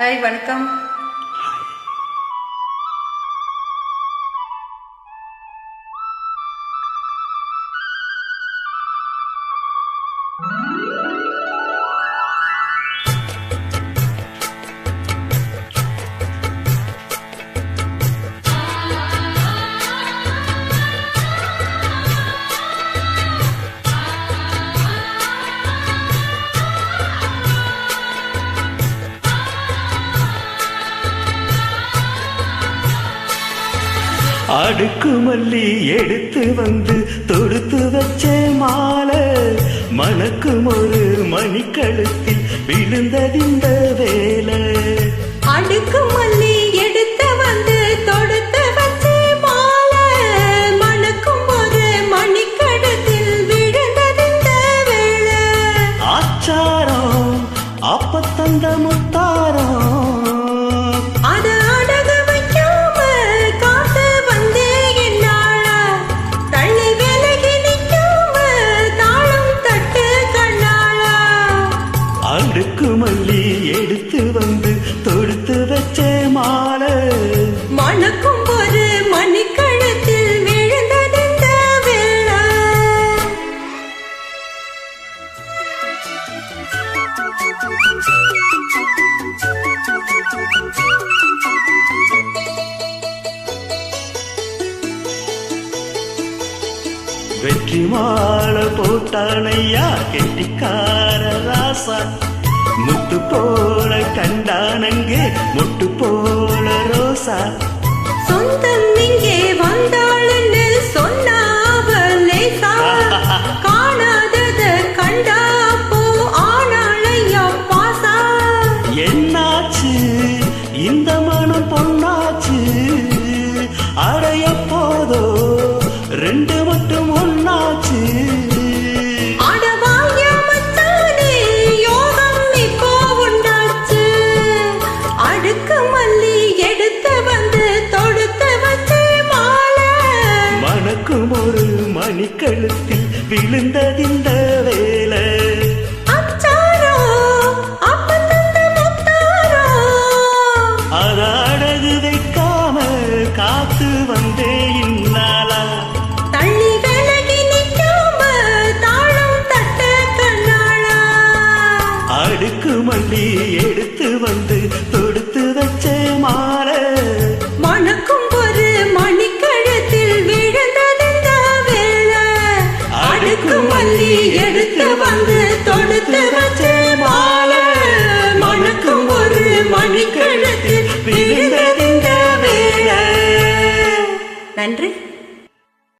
Hi வணக்கம். அடுக்கு மல்லி எடுத்து வந்து தொடுத்து வச்ச மாலை. மணக்கும் ஒரு மணிக்கழுத்தில் விழுந்ததிந்த வேலை. அடுக்கு மல்லி எடுத்து வந்து தொடுத்து வச்சு மாலை. மணக்கும் ஒரு மணிக்கடத்தில் விழுந்ததிந்த வேளை ஆச்சாரம் அப்பத்தந்த முத்தாரம் வெற்றி மாலை போட்டானையா கெட்டிக்கார ராசா. முத்து போல கண்டானங்கே முட்டு போல ரோசா. சொந்தம் இங்கே ஒரு மணிக்கழுத்தில் விழுந்ததிந்த வேலை. அச்சாரோ அப்பத்தந்த முத்தாரோ. அத அடகு வைக்காம காத்து வந்தே இந்நாளா. தள்ளி விலகி நிற்காம தாளம் தட்ட கண்ணாளா. அடுக்கு மல்லி எடுத்து வந்து அடுக்கு எடுத்து வந்து தொடுத்து வச்ச மாலை. மணக்கும் ஒரு மணிக்கணக்கு நன்றி.